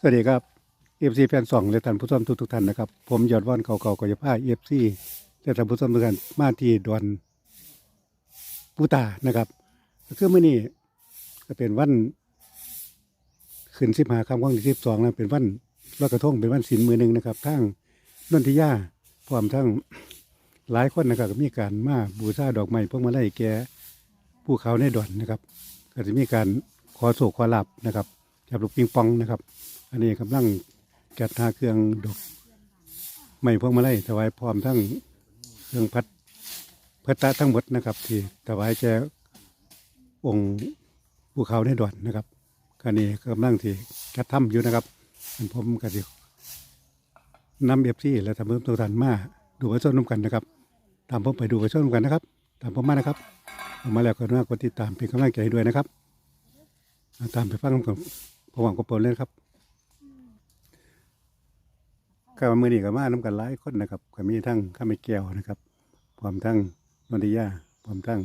สวัสดีครับเอฟซีแฟนสองและท่านผู้ชมทุกทุกท่านนะครับ ผมยอดว่านเก่าๆก็จะพาเอฟซีและท่านผู้ชมทุกท่านมาที่ดอนปูตานะครับ ก็คือเมื่อนี้ก็เป็นวันขึ้นสิบหาคำวันที่สิบสองนะเป็นวันลอยกระทงเป็นวันศีลมือหนึ่งนะครับทั้งนนทิยาพร้อมทั้งหลายคนนะครับก็มีการมาบูชาดอกไม้พวกมาไล่แก่ผู้เขาในดอนนะครับ ก็จะมีการขอโศกขอลาบนะครับจับลูกปิงปองนะครับ อันนี้กำลังจัดหาเครื่องดอกไม้พวงมาลัยถวายพร้อมทั้งเครื่องพัดพัตะทั้งหมดนะครับ ที่ถวายแก่องค์ภูเขาในดอนนะครับก็นี่กำลังที่จัดทำอยู่นะครับอันผมก็จะนำเอฟซีและทำเพิ่มตัวทันมาดูไว้ส้นน้ำกันนะครับ ตามผมไปดูไว้ส้นน้ำกันนะครับ ตามผมมานะครับมาแล้วก็น่ากดติดตามเป็นกำลังใจด้วยนะครับ ตามไปฟังกับผมหวังกับผมเลยครับ ก็มือนี้ก็มาน้ำกันหลายคนนะครับก็มีทั้งข้าไม่แก้วนะครับพร้อมทั้งนนทิยาพร้อมทั้ง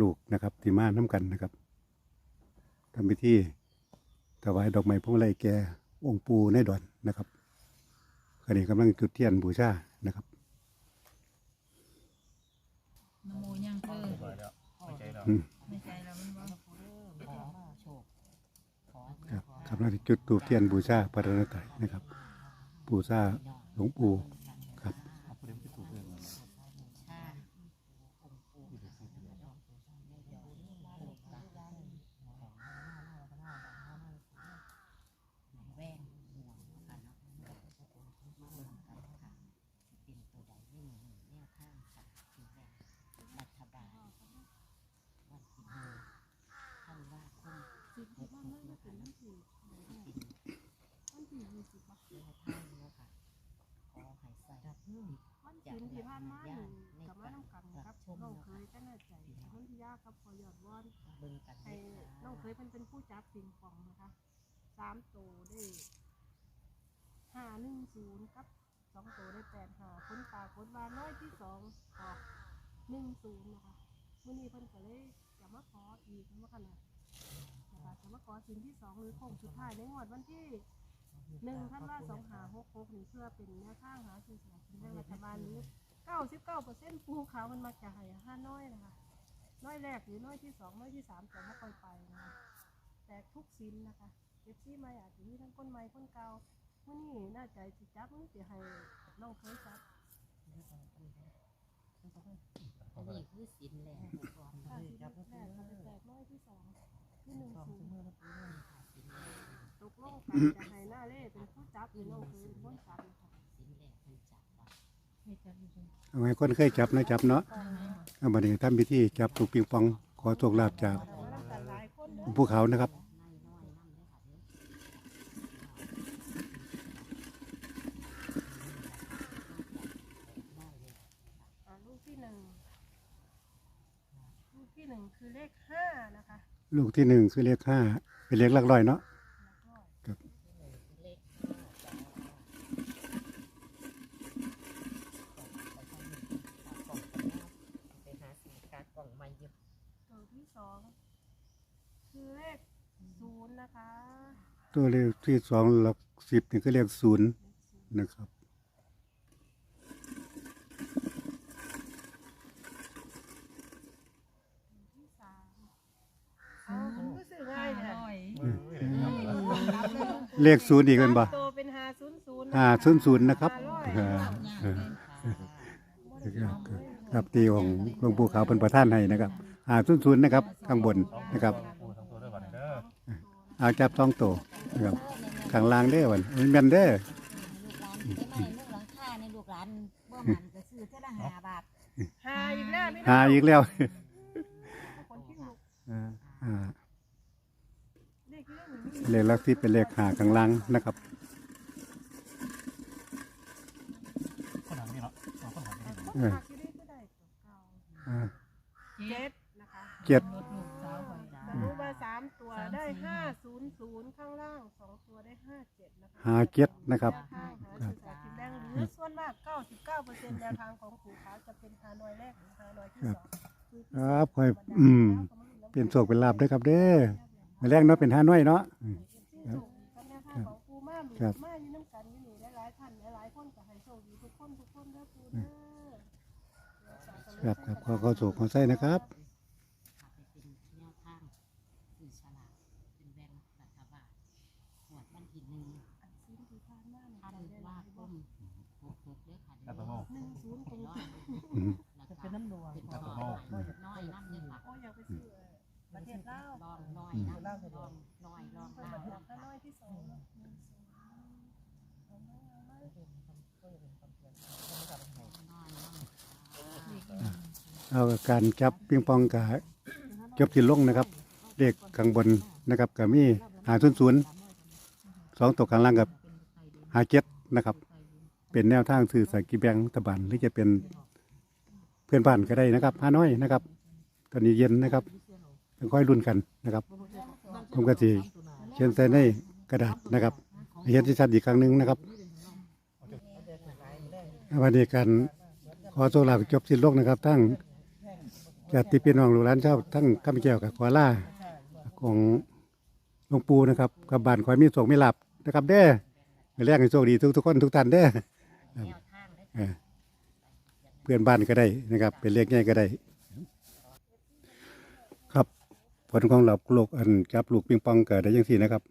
ลูกนะครับที่มาน้ำกันนะครับทำพิธีถวายดอกไม้พวงมาลัยแก่องค์ปูในดอนนะครับขณะนี้กำลังจุดเทียนบูชานะครับนโมยังเธออืมไม่ใจแล้วมันว่าครับกำลังจุดตูปเทียนบูชาพระรัตนตรัยนะครับ บูชาหลวงปู่ครับอันค่ะนั่นคือท่านว่าคงหกหกนะคะเนาะเป็นแนวทางเนาะค่ะขอให้ใส่ มันสินที่ผ่านมานี่กับมาน้ำกันครับน้องเคยก็น่าใจมันที่ยากครับพอยอดวอนเบิ่งกันให้เลยน้องเคค่ะยเป็นเป็นผู้จับปิงปองนะคะสามโตวได้ห้าหนึ่งศูนย์ครับสองโตวได้แปดห้าคนตากดว่าน้อยที่สองออกหนึ่งศูนย์นะคะมื่อนี้เพิ่นก็เลยจะมาขออีกมาขนาดนะคะจะมาขอสินที่สองหรือโค้งสุดท้ายในงวดวันที่ หนึ่งท่านว่าสองหาหกหกนี่เพื่อเป็นแนวทางหาสื่อสารกินแบ่งรัฐบาลหรือเก้าสิบเก้าเปอร์เซ็นต์ภูเขามันมาจากไหห้าน้อยนะคะน้อยแรกหรือน้อยที่สองน้อยที่สามจะไม่ค่อยไปนะคะแต่ทุกสินนะคะเอฟซีไม่อาจจะมีทั้งคนใหม่คนเก่าเมื่อนี่น่าใจจิจับมือจะให้น้องเคยจับอันนี้คือสินแหละก่อนค่ะสินแรกค่ะแรกน้อยที่สองที่หนึ่งศูนย์ค่ะสินแหละ ตกลงกันจะให้หน้าเล่เป็นผู้จับหรือน้องเคยเป็นคนจับนะคะสินแหละมันจับว่าให้จับอยู่ตรงเอาไว้คนเคยจับนะจับเนาะเอาบัดนี้ทำพิธีจับลูกปิงปอง ขอโชคลาภจากแต่ว่าน้ำกันหลายคนเด้อภูเขานะครับน้อยน้อยนั่นเลยค่ะเด้ออ่าลูกที่หนึ่งลูกที่หนึ่งคือเลขห้านะคะ ลูกที่หนึ่งคือเลขห้าเป็นเลขหลักร้อยเนาะ แล้วก็ เลขไปหาสีกากล่องมาอยู่ ตัวที่สอง คือเลขศูนย์นะคะตัวเลขที่สองหลักสิบนี่คือเลขศูนย์นะครับ ที่สามเอารู้สึกง่ายห้าเนี่ยร้อยเลขศูนย์อีกเป็นบ่ตัวเป็นห้าศูนย์ศูนย์ห้าศูนย์ศูนย์นะครับห้าร้อยอ่ายากเลยครับครับตีของหลวงปู่ขาวเป็นประธานให้นะครับห้าศูนย์ศูนย์นะครับ ข้างบนนะครับ เอาจับสองตัวนะครับข้างล่างเด้อวันมันแม่นเด้อลูกหลานได้ไหมลูกหลังค่าในลูกหลานบ่มันก็ซื้อเท่าละห้าบาทห้าอีกแล้วพี่หาอีกแล้วคนที่ลูกอ่าอ่าเลขที่เลขหนึ่งเลขหลักที่เป็นเลขหาข้างล่างนะครับคนหักที่ได้ก็ได้ตัวเก่าอ่าเจ็เจ็ดดนะคะเจ็ด รถลูกสาวข่อย สมมติว่าสามตัวได้ห้าศูนย์ศูนย์ข้างล่างสองตัวได้ห้าเจ็ดนะคะหาเจ็ดนะครับ แนวทางหาสื่อสารกินแบ่งหรือส่วนมากเก้าสิบเก้าเปอร์เซ็นต์แนวทางของปู่ขาวจะเป็นฮานอยแรกหรือฮานอยที่สองคือที่ครับค่อยอืม เป็นโศกเป็นลาบด้วยครับเด้อมาแรกเนาะเป็นห้าน้อยเนาะที่สุดก็แนวครับ มาอยู่น้ำกันอยู่นี่หลายๆท่านหลายๆคนก็ให้โชคดีทุกคนทุกคนเด้อปูเด้อ ครับครับขอขอโศกขอไส้นะครับ ค่ะไปเป็นแนวทางคือฉลากเป็นแบงค์รัฐบาลหวดวันที่หนึ่ง อันซีนที่ผ่านมาเนี่ย ท่าน ได้ ว่า ว่า ก้มหกหกเด้อค่ะ อัตโนมัติ หนึ่งศูนย์ตรง ร้ อืม จะเป็นน้ำดวงเป็นอัตน้โนอยน้อยน้ำเนี่ยค่ะโอ้อยากไปซื้อประเทศลาวลองน้อยน้ำลองน้อยลองเพิ่นลอกข้น้อยที่สองเอาการจับปิงปองกับจบที่ลงนะครับเลขข้างบนนะครับก็มีหาศูนย์ศูนย์สองตัวข้างล่างกับหาเจ็ดนะครับ เป็นแนวทางสื่อสายกิแบงรัฐบาลหรือจะเป็น พื่อนบ้านก็ได้นะครับห้าน้อยนะครับ ตอนนี้เย็นนะครับต้องค่อยรุ่นกันนะครับผมก็สิเขียนใส่ในกระดาษนะครับให้เห็นที่ชัดอีกครั้งหนึ่งนะครับวันนี้การขอโซลาจบสิ้นโลกนะครับ ทั้งญาติพี่น้องลูกหลานชาวทั้งข้ามแก้วกับขอล่าของหลวงปู่นะครับกับบ้านขอให้มีโชคมีลาบนะครับเด้อแรกให้โชคดีทุกทุกๆคนทุกท่านเด้อแนวทางได้ เพื่อนบ้านก็ได้นะครับ เป็นเลขง่ายก็ได้ ครับผลของเราโลกอันจับลูกปิงปองเกิดได้ยังสี่นะครับ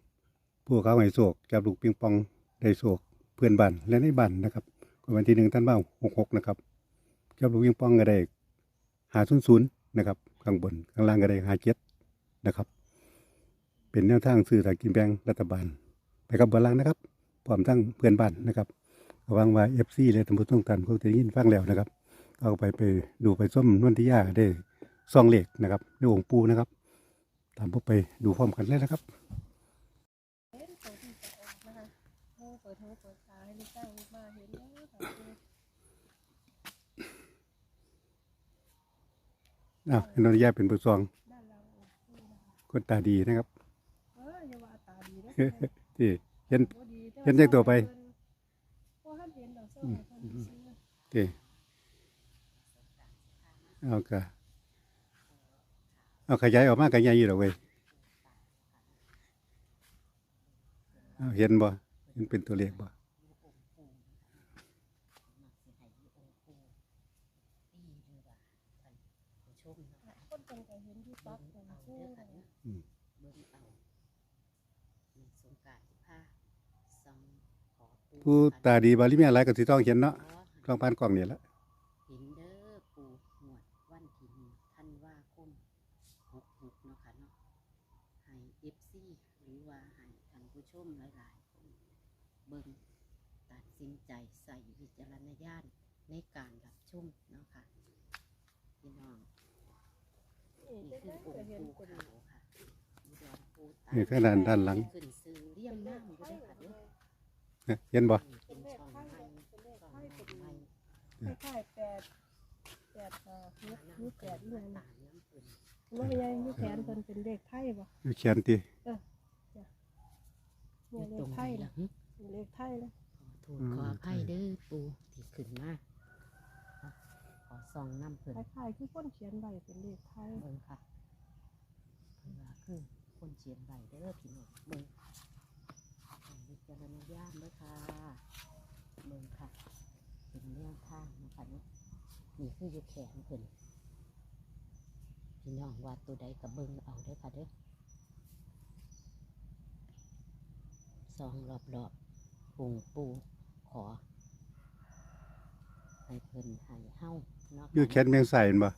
ผู้เขาให้โศกจับลูกปิงปองได้โศกเพื่อนบ้านและในบ้านนะครับวันที่หนึ่งท่านบ้าหกหกนะครับจับลูกปิงปองก็ได้หาศูนย์ศูนย์นะครับ ข้างบนข้างล่างก็ได้หาเจ็ดนะครับ เป็นแนวทางสื่อสารกินแบงรัฐบาลไปกับบอลลังนะครับพร้อมทั้งเพื่อนบ้านนะครับระวังว่าเอฟซีเลยตำรวจต้องตันเขาจะยินฟังแล้วนะครับ เอาไปไปดูไปส้มนวลทิยาได้ซองเหล็กนะครับในองค์ปูนะครับ ตามพวกไปดูพร้อมกันเลยนะครับเห็นตัวที่จะออกนะคะโอ้เปิดหูเปิดตาให้ลูกจ้างลูกมาเห็นแล้วค่ะคืออ้าวให้นวลทิยาเป็นผู้ซองด้านหลังองค์ปู่นะคะคนตาดีนะครับเอออย่าว่าตาดีนะที่เห็นบ่ดีแต่เห็นจักตัวไปบ่ทัน เอกเสื้อให้เพิ่นซื้อที่เอากะเอาขยายออกมาขยายอยู่หรอเว้ยเอาเห็นบ่เห็นเป็นตัวเลขบ่มักสิให้อยู่องค์ปู่ตีหรือว่าท่านผู้ชมเนาะคนเพิ่นก็เห็นอยู่ปั๊บาซื้อเด้อค่ะเด้ออืมเบิ่งเอาในสงกรารที่ผ้าซองขอปูผู้ตาดีบาลิเมียหลายก็สิต้องเห็นเนาะกล้องผ่านกล้องนี่แหละ เห็นเด้อปูหวดวันที่หนึ่งท่านว่าคมหกหกเนาะค่ะเนาะให้เอฟซีหรือว่าให้ท่านผู้ชมหลายๆคนเบิ่งตัดสินใจใส่วิจารณ ญาณในการรับชมเนาะค่ะพี่น้องนี่นี่จังคือได๋องก็ค์เห็นปูเป็นขาวค่ะอุดรปูตานี่ข้างด้านด้านหลัง ขึ้นซื้อเรียมน้ำอยู่ด้วยค่ะเด้อเห็นบ่เป็นช่องไม้ช่องไม้คล้ายๆแปดแปดเอ่อหกหรือแปดอีหยังตาน่ะน้ำเพิ่นว่าเป็นยังมีแขนเพิ่นเป็นเลขไทยบ่อยู่เขียนติเนี่ยเลขไทยนะเป็นเลขไทยนะขอโทษขออภัยเด้อปูที่ขึ้นมาขอซองน้ำเพิ่นคล้ายๆคือคนเขียนไว้เป็นเลขไทยเบิ่งค่ะเพิ่นว่าคือคนเชียนใบเด้อพี่น้องเบิ่งให้วิจารณญาณเด้อค่ะเบิ่งค่ะ เป็นแนวทางนะคะเนาะนี่คืออยู่แขนเพิ่นพี่น้องว่าตัวใดกับเบิ่งเอาเด้อค่ะเด้อซองรอบๆปุงปูข อให้เพิ่นให้เฮาเนาะอยู่แขนเมียงใส่เห็นบ่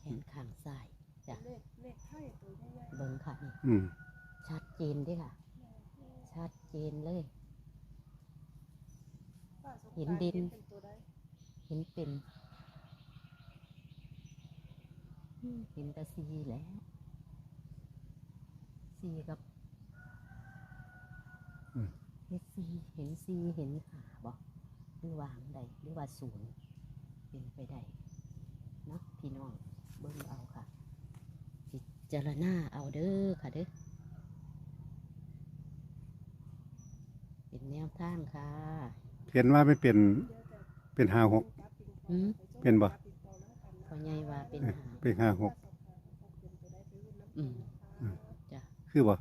แขนข้างซ้ายจ้ะเลขเลขไทยตัวใหญ่เบิ่งค่ะนี่อืมชัดเจนเด้วยค่ะ ชัดเจนเลยๆป้าสงกรานต์เห็นดินเป็นตัวใดเห็นเป็นอืมเห็นแต่ซีแหล้วซีกับ เห็นซีเห็นซีเห็นหาบอกหรือวางใดหรือว่าศูนย์เป็นไปได้เนาะพี่น้องเบิ่งเอาค่ะพิจารณาเอาเด้อค่ะเด้อเป็นแนวทางค่ะเห็นว่าไม่เป็นเดี๋ยวจะเป็นห้าหกจับปิงปองอืมไปส่งเป็นบ่จัปิงปองแล้วกันนะพอใหญ่ว่าเป็นหาเป็นห้าหกเป็นตัวใดไปรุ่นน้ำอืมนะคะจ้ะคือบ่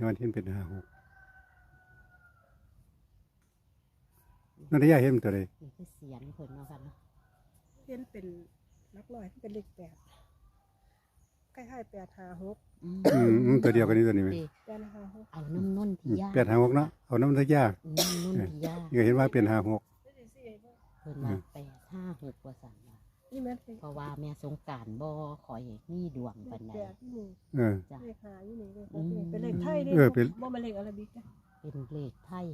ย้อนเห็นเป็นห้าหกนันทยาเห็นเป็นตัวใดนี่คือเสียงเพิ่นเนาะค่ะเนาะเห็นเป็นหลักร้อยเป็นเลขแปดใกล้ๆแปดหาหกอืมอืมอืมตัวเดียวกันนี่ตัวนี้ไหมเด้แปดหาหกเอาน้ำนนที่ยาแปดห้าหกเนาะเอาน้ำทยาน้ำนนที่ยานี่ก็เห็นว่าเป็นห้าหก เพิ่นว่าแปดห้าหกว่าสั่นว่า นี่แม่นเลขเพราะว่าแม่สงกรารบ่ขอยมีดวงปานใดแปดที่นี่เออ จ้ะ เลขหาอยู่นี่เลขหอืกมนี่เป็นเลขไทยนี่เออเป็น บ่เป็นเลขอาราบิกจ้ะเป็นเลขไทย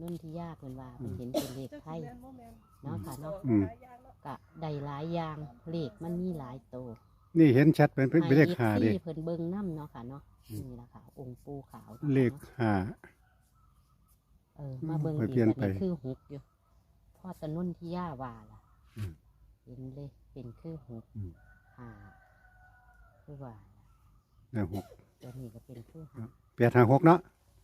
นนที่ยาเพิ่นว่าเพิ่นเห็นเป็นเลขจักไทสิยแม่นบ่แม่นเนาะค่ะเนาะอืม หลายอย่างเนาะกะได้หลายอย่างเลขมันมีหลายโตวนี่เห็นชัดเป็นเป็นเป็นเลขห้าให้เด้ FC เพิ่นเบิ่งน้ำเนาะค่ะเนาะนี่ล่ะค่ะ องค์ปูขาวนาะเลขห้า เออมาเบิ่งค่อยอีเปลี่ยนกอันนี้ไปคือหกอยู่พ่อตะนุ่นที่ย่าว่าล่ะอืม เห็นเลย เป็นคือหกอืม ห้าคือว่าห้าหกตัวนี้ก็เป็นคือห้าแปดห้าหกเนาะ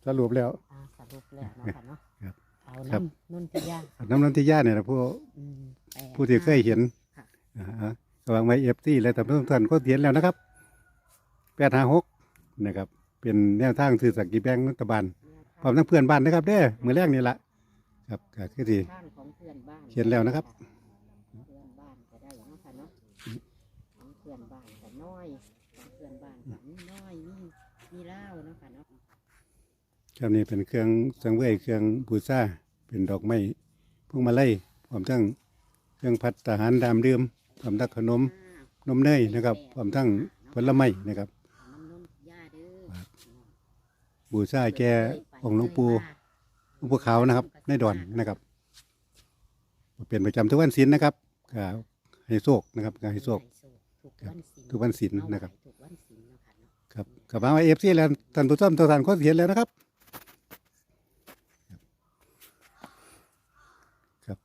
สรุปแล้ว อ่าสรุปแล้วเนาะค่ะเนาะครับเอาครับ น้ำนุ่นที่ย่าน้ำนันทิยาเนี่ยนะผู้อืมแปดผู้ที่เคยเห็นค่ะ อ่าฮะกำลังไว้เอฟซีและตำรวจท่านก็เห็นแล้วนะครับแปดห้าหกนะครับ เป็นแนวทางสื่อสลกิจแบงรัฐบาลพร้อมทั้งเพื่อนบ้านนะครับเด้อมือแรกนี่ละครับก็คือที่ข้างของเพื่อนบ้านเขียนแล้วนะครับ เพื่อนบ้านก็ได้เนาะค่ะเนาะของเพื่อนบ้านก็น้อยของเพื่อนบ้านก็มีน้อยมีมีเหล้าเนาะ ครับนี่เป็นเครื่องสังเวยเครื่องบูชาเป็นดอกไม้พวงมาลัยพร้อมทั้งเครื่องพัดทหารดามดื่มพร้อมทั้งขนมนมเนยนะครับพร้อมทั้งผลไม้นะครับน้ำนมย่าเด้อบูชาแก่องค์หลวงปู่หลวงปู่ขาวนะครับ ในดอนนะครับเป็นประจำทุกวันศีลนะครับก็ให้โชคนะครับก็ให้โชคทุกวันศีลนะครับ ครับกับมาเอฟซีแล้วท่านผู้ชมทุกท่านก็เห็นแล้วนะครับ ครับ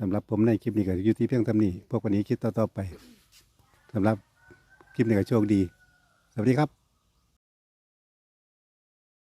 สำหรับผมในคลิปนี้ก็อยู่ที่เพียงทำนี้พวกวันนี้คลิปต่อๆไปสำหรับคลิปนี้ก็โชคดี สวัสดีครับ